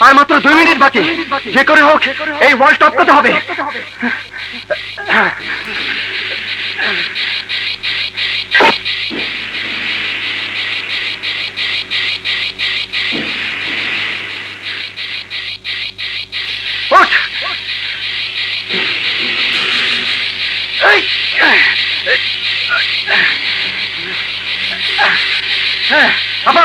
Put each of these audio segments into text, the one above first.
আর মাত্র দুই মিনিট বাকি। যে করে হোক এই ওয়াল টপকাতে হবে! হ্যাঁ, আপা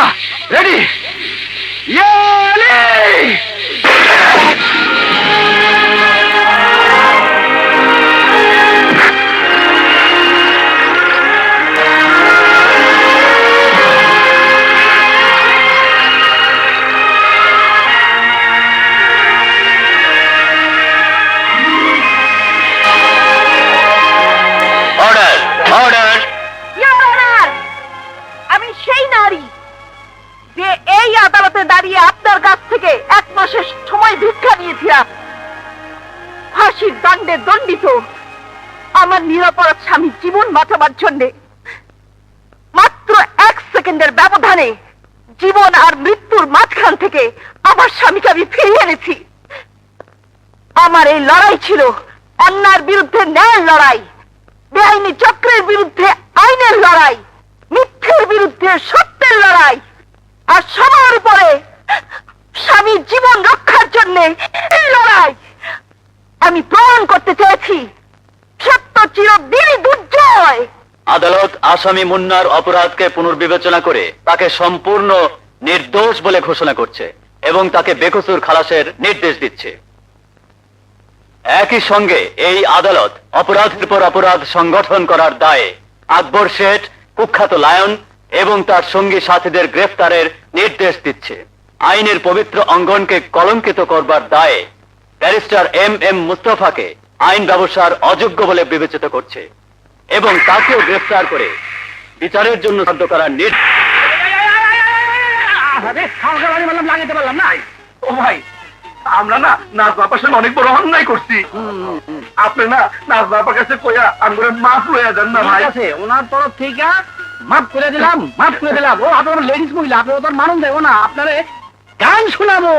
যে এই আদালতে দাঁড়িয়ে আপনার কাছ থেকে এক মাসের সময় ভিক্ষা নিয়েছিলাম। ফাঁসির দণ্ডে দণ্ডিত আমার নিরাপরাধ স্বামী জীবন বাঁচাবার জন্যে। মাত্র এক সেকেন্ডের ব্যবধানে জীবন আর মৃত্যুর মাঝখান থেকে আমার স্বামীকে আমি ফিরিয়ে এনেছি। আমার এই লড়াই ছিল অন্যার বিরুদ্ধে ন্যায়ের লড়াই, বেআইনি চক্রের বিরুদ্ধে আইনের লড়াই, মিথ্যের বিরুদ্ধে সত্যের লড়াই। আর সবার উপরে স্বামীর জীবন রক্ষার জন্য লড়াই আমি প্রমাণ করতে চেয়েছি। সত্য চিরদিনই দুর্জয়। আদালত আসামি মুন্নার অপরাধকে পুনর্বিবেচনা করে তাকে সম্পূর্ণ নির্দোষ বলে ঘোষণা করছে এবং তাকে বেকসুর খালাসের নির্দেশ দিচ্ছে। একই সঙ্গে এই আদালত অপরাধের পর অপরাধ সংগঠন করার দায়ে আকবর শেঠ, কুখ্যাত লায়ন এবং তার সঙ্গী সাথীদের গ্রেফতারের নির্দেশ দিচ্ছে। আইনের পবিত্র অঙ্গনকে কলঙ্কিত করবার দায়ে ব্যারিস্টার এম এম মুস্তফাকে আইন ব্যবসার অযোগ্য বলে বিবেচিত করছে এবং তাকেও গ্রেফতার করে বিচারের জন্য সাধ্য করার নির্দেশ আরে খাওয়া বাড়ি বললাম লাগাতে পারলাম না। ও ভাই আমরা না নাচ বাপার সঙ্গে অনেক বড় অন্যায় করছি। আপনি না কাছে কইয়া আমরা মাফ লইয়া যান না ভাই। ওনার তরফ থেকে মাফ করে দিলাম, মাফ করে দিলাম। ও, আপনার লেডিস মহিলা, আপনার মানুষ দেবো না, আপনারে গান শোনাবো।